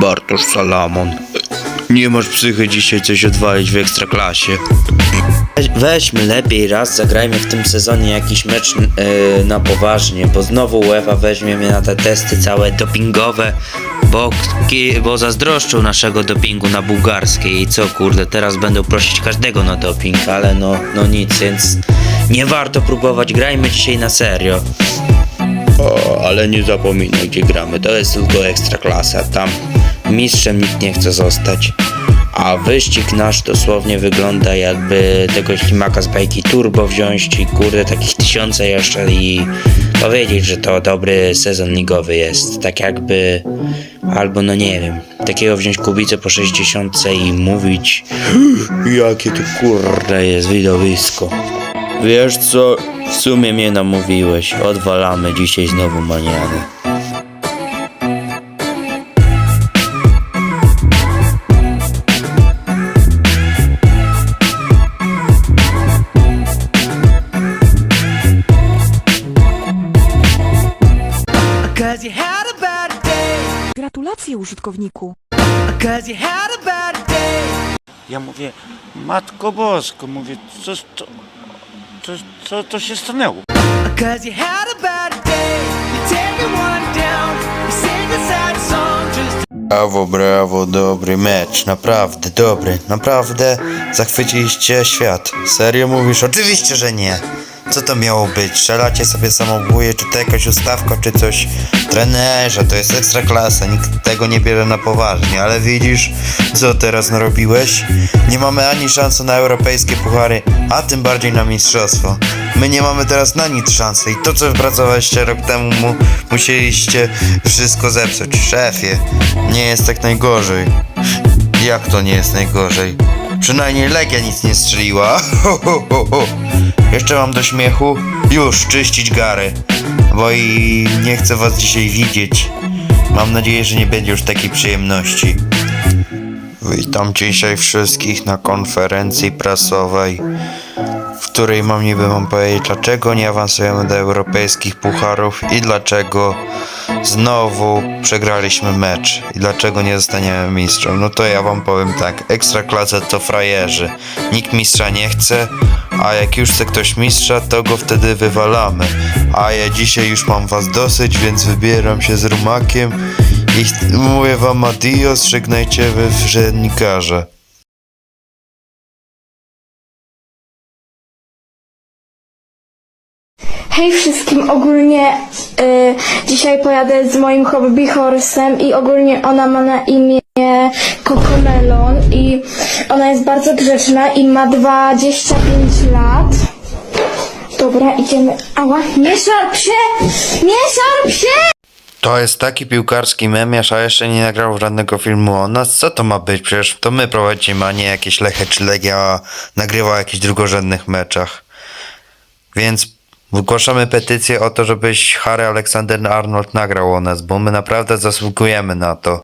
Bartosz Salamon. Nie masz psychy dzisiaj coś odwalić w ekstraklasie. Weź- Weźmy lepiej raz, zagrajmy w tym sezonie jakiś mecz yy, na poważnie, bo znowu UEFA weźmie mnie na te testy całe dopingowe, bo, bo zazdroszczą naszego dopingu na bułgarskiej i co kurde, teraz będą prosić każdego na doping, ale no, no nic, więc nie warto próbować, grajmy dzisiaj na serio. O, ale nie zapominaj gdzie gramy, to jest tylko ekstraklasa, tam mistrzem nikt nie chce zostać. A wyścig nasz dosłownie wygląda jakby tego ślimaka z bajki turbo wziąć i kurde takich tysiące jeszcze i powiedzieć, że to dobry sezon ligowy jest. Tak jakby, albo no nie wiem, takiego wziąć kubicę po 60 i mówić jakie to kurde jest widowisko. Wiesz co, w sumie mnie namówiłeś, odwalamy dzisiaj znowu maniany. Gratulacje użytkowniku. Ja mówię, Matko Bosko, mówię, co, to, co, co to się stanęło? Brawo, brawo, dobry mecz, naprawdę dobry, naprawdę zachwyciliście świat. Serio mówisz? Oczywiście, że nie. Co to miało być? Strzelacie sobie samobóje, czy to jakaś ustawka, czy coś? Trenerze, to jest ekstra klasa, nikt tego nie bierze na poważnie, ale widzisz, co teraz narobiłeś? Nie mamy ani szansy na europejskie puchary, a tym bardziej na mistrzostwo. My nie mamy teraz na nic szansy i to, co wypracowaliście rok temu, mu, musieliście wszystko zepsuć. Szefie, nie jest tak najgorzej. Jak to nie jest najgorzej? Przynajmniej Legia nic nie strzeliła. Ho, ho, ho, ho. Jeszcze mam do śmiechu? Już, czyścić gary. Bo i nie chcę was dzisiaj widzieć. Mam nadzieję, że nie będzie już takiej przyjemności. Witam dzisiaj wszystkich na konferencji prasowej, w której mam niby wam powiedzieć, dlaczego nie awansujemy do europejskich pucharów i dlaczego znowu przegraliśmy mecz i dlaczego nie zostaniemy mistrzem. No to ja wam powiem tak, ekstraklasa to frajerzy. Nikt mistrza nie chce, a jak już chce ktoś mistrza, to go wtedy wywalamy. A ja dzisiaj już mam was dosyć, więc wybieram się z rumakiem i mówię wam adios, żegnajcie wy w Hej wszystkim, ogólnie y, dzisiaj pojadę z moim hobby horsem i ogólnie ona ma na imię Cocomelon i ona jest bardzo grzeczna i ma 25 lat. Dobra, idziemy. Ała, nie szarp się! Nie szarp się! To jest taki piłkarski memiarz, a jeszcze nie nagrał żadnego filmu o nas. Co to ma być? Przecież to my prowadzimy, a nie jakieś Leche czy Legia nagrywa o jakichś drugorzędnych meczach. Więc zgłaszamy petycję o to, żebyś Harry Alexander Arnold nagrał o nas, bo my naprawdę zasługujemy na to.